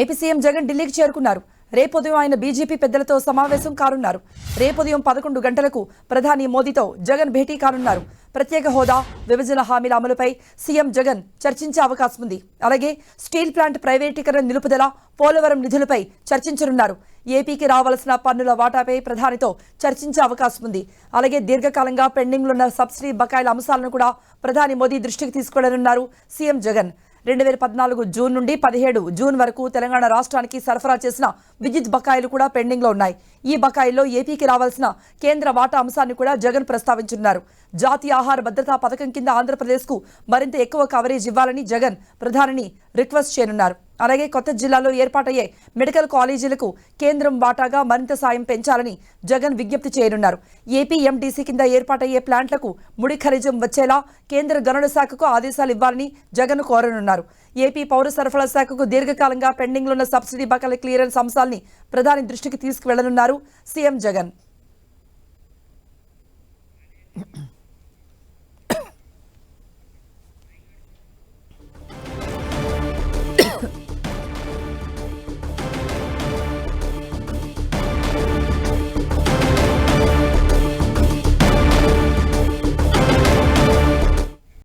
AP CM Jagan ఢిల్లీకి చేరుకున్నారు. రేపుదయం ఆయన బీజేపీ పెద్దలతో సమావేశం కానున్నారు. రేపుదయం పదకొండు గంటలకు ప్రధాని మోదీతో జగన్ భేటీ కానున్నారు. ప్రత్యేక హోదా విభజన హామీల అమలుపై సీఎం జగన్ చర్చించే అవకాశం ఉంది. అలాగే స్టీల్ ప్లాంట్ ప్రైవేటీకరణ నిలుపుదల పోలవరం నిధులపై చర్చించనున్నారు. ఏపీకి రావాల్సిన పన్నుల వాటాపై ప్రధానితో చర్చించే అవకాశం ఉంది. అలాగే దీర్ఘకాలంగా పెండింగ్లో ఉన్న సబ్సిడీ బకాయిల అంశాలను కూడా ప్రధాని మోదీ దృష్టికి తీసుకెళ్ళనున్నారు సీఎం జగన్. రెండు వేల పద్నాలుగు జూన్ నుండి పదిహేడు జూన్ వరకు తెలంగాణ రాష్ట్రానికి సరఫరా చేసిన విద్యుత్ బకాయిలు కూడా పెండింగ్లో ఉన్నాయి. ఈ బకాయిల్లో ఏపీకి రావాల్సిన కేంద్ర వాటా అంశాన్ని కూడా జగన్ ప్రస్తావించున్నారు. జాతీయ ఆహార భద్రతా పథకం కింద ఆంధ్రప్రదేశ్కు మరింత ఎక్కువ కవరేజ్ ఇవ్వాలని జగన్ ప్రధానిని రిక్వెస్ట్ చేయనున్నారు. అలాగే కొత్త జిల్లాలో ఏర్పాటయ్యే మెడికల్ కాలేజీలకు కేంద్రం వాటాగా మరింత సాయం పెంచాలని జగన్ విజ్ఞప్తి చేయనున్నారు. ఏపీ ఎండీసీ కింద ఏర్పాటయ్యే ప్లాంట్లకు ముడి ఖనిజం వచ్చేలా కేంద్ర గనుల శాఖకు ఆదేశాలు ఇవ్వాలని జగన్ కోరనున్నారు. ఏపీ పౌర సరఫరా శాఖకు దీర్ఘకాలంగా పెండింగ్లో ఉన్న సబ్సిడీ బకాయిల క్లియరెన్స్ అంశాల్ని ప్రధాని దృష్టికి తీసుకువెళ్ళనున్నారు సీఎం జగన్.